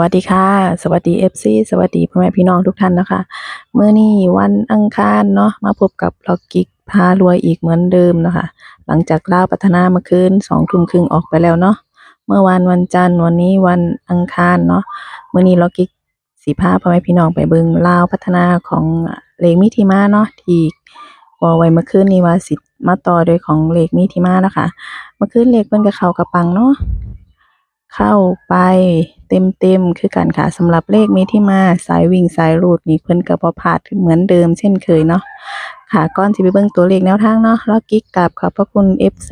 วัสดีค่ะ สวัสดี FC สวัสดีพ่อแม่พี่น้องทุกท่านนะคะเมื่อนี้วันอังคารเนาะมาพบกับล็อกกิกพารวยอีกเหมือนเดิมนะคะ หลังจากล่าพัฒนาเมื่อคืนสองทุ่มครึ่งออกไปแล้วเนาะเมื่อวานวันจันทร์วันนี้วันอังคารเนาะเมื่อนี้ล็อกกิกสีพาพ่อแม่พี่น้องไปเบิ่งล่าพัฒนาของเลขมิถิมาเนาะที่บอไว้เมื่อคืนนี้ว่าสิมาต่อโดยของเลขมิถิมานะคะเมื่อคืนเลขเพิ่นก็เขากระปังเนาะ เข้าไปเต็มๆคือกันค่ะสำหรับเลขมีที่มาสายวิ่งสายรูดนี่เพิ่นก็บ่พลาดเหมือนเดิมเช่นเคยเนาะค่ะก่อนสิไปเบิ่งตัวเลขแนวทางเนาะล้วกิ๊กกับขอบพระคุณ FC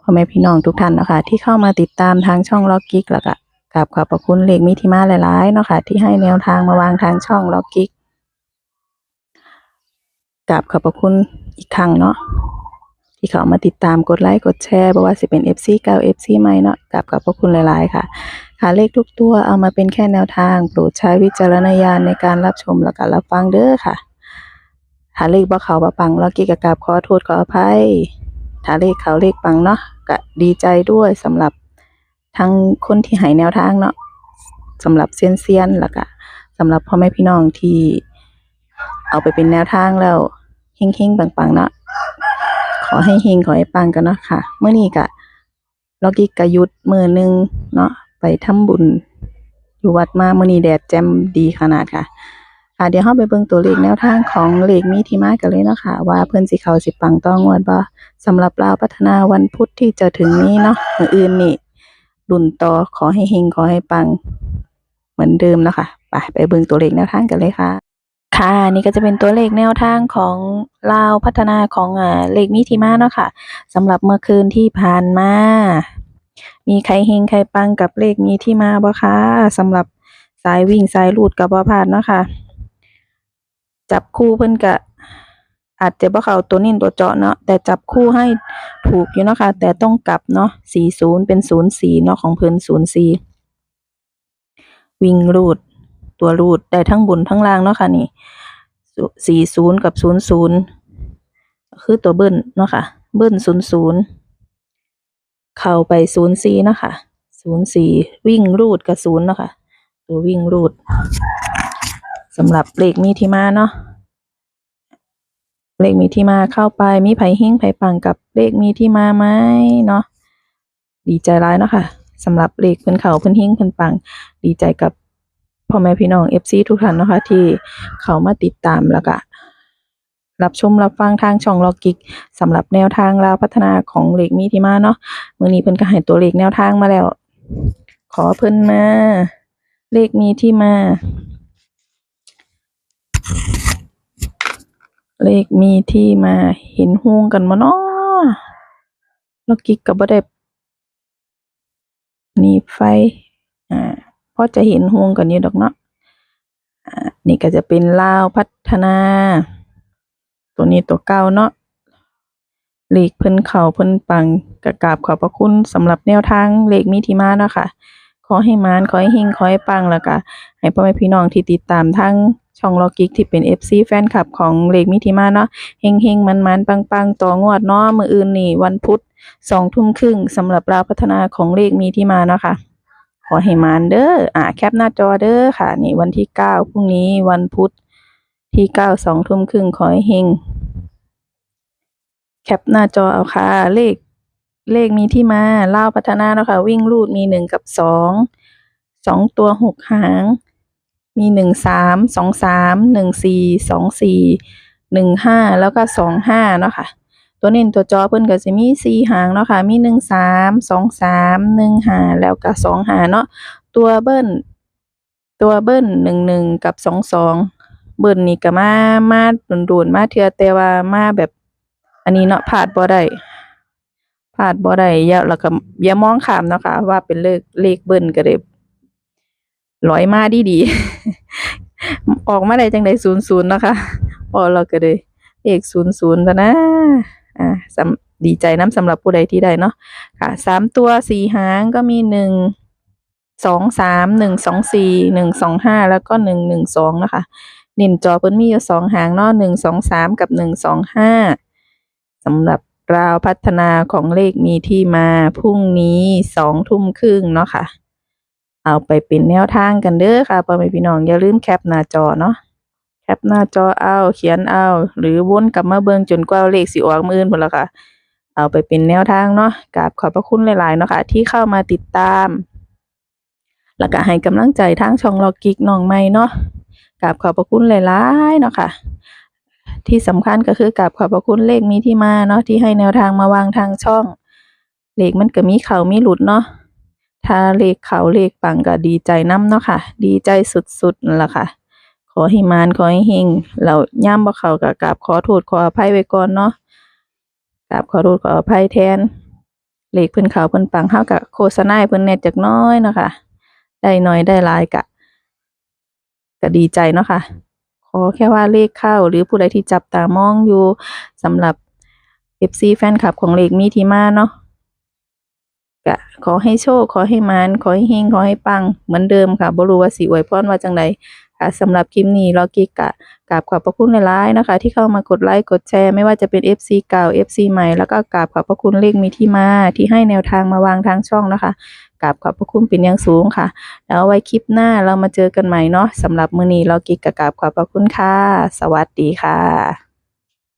พ่อแม่พี่น้องทุกท่านเนาะค่ะที่เข้ามาติดตามทางช่องล็อกกิ๊กแล้วก็กับขอบพระคุณเลขมีที่มาหลายๆเนาะค่ะที่ให้แนวทางมาวางทางช่องล็อกกิ๊กกับขอบพระคุณอีกครั้งเนาะ ที่เขามาติดตามกดไลค์กดแชร์บ่ว่าสิเป็น FC เก่า FC ใหม่เนาะกับขอบพระคุณหลายๆค่ะ ค่ะเลขทุกตัวเอามาเป็นแค่แนวทางโปรดใช้วิจารณญาณในการรับชมและก็รับฟังเด้อค่ะถ้าเลขบ่เขาบ่ปังเรากิกกราบขอโทษขออภัยถ้าเลขเขาเลขปังเนาะก็ดีใจด้วยสำหรับทั้งคนที่ให้แนวทางเนาะสำหรับเซียนๆแล้วก็สำหรับพ่อแม่พี่น้องที่เอาไปเป็นแนวทางแล้วเฮงๆปังๆเนาะ ขอให้เฮงขอให้ปังกันเนาะค่ะเมื่อนี้กะล็อกกี้กะยุดมือหนึงเนาะไปทำบุญอยู่วัดมาเมื่อนี้แดดแจ่มดีขนาดค่ะค่ะเดี๋ยวเราไปเบิ่งตัวเลขแนวทางของเลขมีที่มากันเลยเนาะค่ะ ว่าเพิ่อนสิเขาสิปังต้องงวดบ่สำหรับลาวพัฒนาวันพุธที่จะถึงนี้เนาะมืออื่นนี่รุ่นต่อขอให้เฮงขอให้ปัง เหมือนเดิมเนาะค่ะไปไปเบิ่งตัวเลขแนวทางกันเลยค่ะ ค่ะนี่ก็จะเป็นตัวเลขแนวทางของลาวพัฒนาของอ่าเลขมิถิมาเนาะค่ะสำหรับเมื่อคืนที่ผ่านมา มีใครเฮงใครปังกับเลขมีที่มาบ่คะสำหรับสายวิ่งสายลูดกับบ่พลาดเนาะค่ะ จับคู่เพิ่นก็อาจจะบ่เข้าตัวนิ่นตัวเจาะเนาะแต่จับคู่ให้ถูกอยู่เนาะค่ะแต่ต้องกลับเนาะ40 เป็น 04เนาะของเพิ่น04 วิ่งรูด ตัวรูดได้ทั้งบนทั้งล่างเนาะค่ะนี่สี่ศูนย์กับศูนย์ศูนย์คือตัวเบิ้ลเนาะค่ะ เบิ้ลศูนย์ศูนย์เข้าไปศูนย์สี่เนาะค่ะศูนย์สี่วิ่งรูดกับศูนย์เนาะค่ะ ตัววิ่งรูดสำหรับเลขมีที่มาเนาะเลขมีที่มาเข้าไปมีไผเฮงไผ่ปังกับเลขมีที่มาไหมเนาะดีใจร้ายเนาะค่ะสำหรับเลขเพิ่นเขาเพิ่นเฮงเพิ่นปัง ดีใจกับ พ่อแม่พี่น้อง FC ทุกท่านนะคะที่เขามาติดตามแล้วก็รับชมรับฟังทางช่องล็อกกิกสำหรับแนวทางราวพัฒนาของเลขมีที่มาเนาะมือนี้เพิ่นก็ให้ตัวเลขแนวทางมาแล้ว ขอเพิ่นมาเลขมีที่มา เลขมีที่มาเห็นฮูงกันบ่เนาะล็อกกิกก็บ่ได้นีบไฟ พอจะเห็นห่วงกันอยู่ดอกเนาะอ่านี่ก็จะเป็นลาวพัฒนา ตัวนี้ตัวเก่าเนาะเลขเพิ่นเข้าเพิ่นปังกะกาบขอบพระคุณสำหรับแนวทางเลขมีที่มาเนาะค่ะขอให้มานขอให้เฮงขอให้ปังแล้วก็ให้พ่อแม่พี่น้องที่ติดตามทางช่องลอกิกที่เป็น FC แฟนคลับของเลขมิถิมาเนาะเฮงเฮงมันมันปังปังต่องวดเนาะมืออื่นนี่วันพุธสองทุ่มครึ่งสำหรับราวพัฒนาของเลขมีที่มาเนาะค่ะ ขอให้มานเด้ออ่าแคปหน้าจอเด้อค่ะ นี่วันที่เก้าพรุ่งนี้วันพุธที่เก้าสองทุ่มครึ่งขอให้เฮงแคปหน้าจอเอาค่ะ เลขเลขมีที่มาเล่าพัฒนาแล้วค่ะ วิ่งรูดมีหนึ่งกับสองสองตัวหกหาง มีหนึ่งสามสองสามหนึ่งสี่สองสี่หนึ่งห้าแล้วก็สองห้าเนาะค่ะ ตัวเน้นตัวจอเพิ่นก็สิมีสี่หางเนาะค่ะ มีหนึ่งสามสองสามหนึ่งหาแล้วก็สองหาเนาะตัวเบิ้ลตัวเบิ้ลหนึ่งหนึ่งกับสองสองเบิ้ลนี่ก็มามาโดนๆมาเทื่อแต่ว่ามาแบบอันนี้เนาะพลาดบ่ได้พลาดบ่ได้อย่าแล้วก็อย่ามองข้ามเนาะค่ะว่าเป็นเลขเลขเบิ้ลก็ได้ร้อยมาดีๆออกมาได้จังได๋00เนาะค่ะพอเราก็ได้เลข00ซะนะ อ่าดีใจน้ำสำหรับผู้ใดที่ได้เนาะค่ะสามตัวสี่หางก็มีหนึ่งสองสามหนึ่งสองสี่หนึ่งสองห้าแล้วก็หนึ่งหนึ่งสองนะคะเน้นจอเพิ่นมีอยู่สองหางเนาะหนึ่งสองสามกับหนึ่งสองห้าสำหรับราวพัฒนาของเลขมีที่มาพรุ่งนี้สองทุ่มครึ่งเนาะค่ะ เอาไปเป็นแนวทางกันเด้อค่ะพ่อแม่พี่น้องอย่าลืมแคปหน้าจอเนาะ แคปหน้าจอเอาเขียนเอาหรือวนกลับมาเบิ่งจนกว่าเลขสิออกมืออื่นพุ่นละค่ะ เอาไปเป็นแนวทางเนาะกราบขอบพระคุณหลายๆเนาะค่ะที่เข้ามาติดตาม แล้วก็ให้กำลังใจทางช่องลอกกิกน้องใหม่เนาะกราบขอบพระคุณหลายๆเนาะค่ะที่สำคัญก็คือกราบขอบพระคุณเลขมีที่มาเนาะที่ให้แนวทางมาวางทางช่อง เลขมันก็มีเขามีหลุดเนาะถ้าเลขเขาเลขปังก็ดีใจน้ำเนาะค่ะ ดีใจสุดๆนั่นล่ะค่ะ อให้มานขอให้เฮงเราย่ำบ่เขาก็กราบขอโทษขออภัยไว้ก่อนเนาะกราบขอโทษขออภัยแทนเลขเพิ่นเขาเพิ่นปังเฮาก็โฆษณาเพิ่นแน่จักน้อยเนาะค่ะ ได้น้อยได้หลายก็ก็ดีใจเนาะค่ะ ขอแค่ว่าเลขเข้า หรือผู้ใดที่จับตามองอยู่สำหรับ FC แฟนคลับของเลขมีที่มาเนาะก็ขอให้โชค ขอให้มานขอให้เฮงขอให้ปังเหมือนเดิมค่ะบ่รู้ว่าสิอวยพรว่าจังได ค่ะสำหรับคลิปนี้ลอกิกะกราบขอบพระคุณหลายๆนะคะ ที่เข้ามากดไลค์กดแชร์ไม่ว่าจะเป็น FC เก่า FC ใหม่แล้วก็กราบขอบพระคุณเลขมีที่มาที่ให้แนวทางมาวางทางช่องนะคะกราบขอบพระคุณเป็นอย่างสูงค่ะ แล้วไว้คลิปหน้าเรามาเจอกันใหม่เนาะสำหรับมือนี้เรากิกะกราบขอบพระคุณค่ะ สวัสดีค่ะ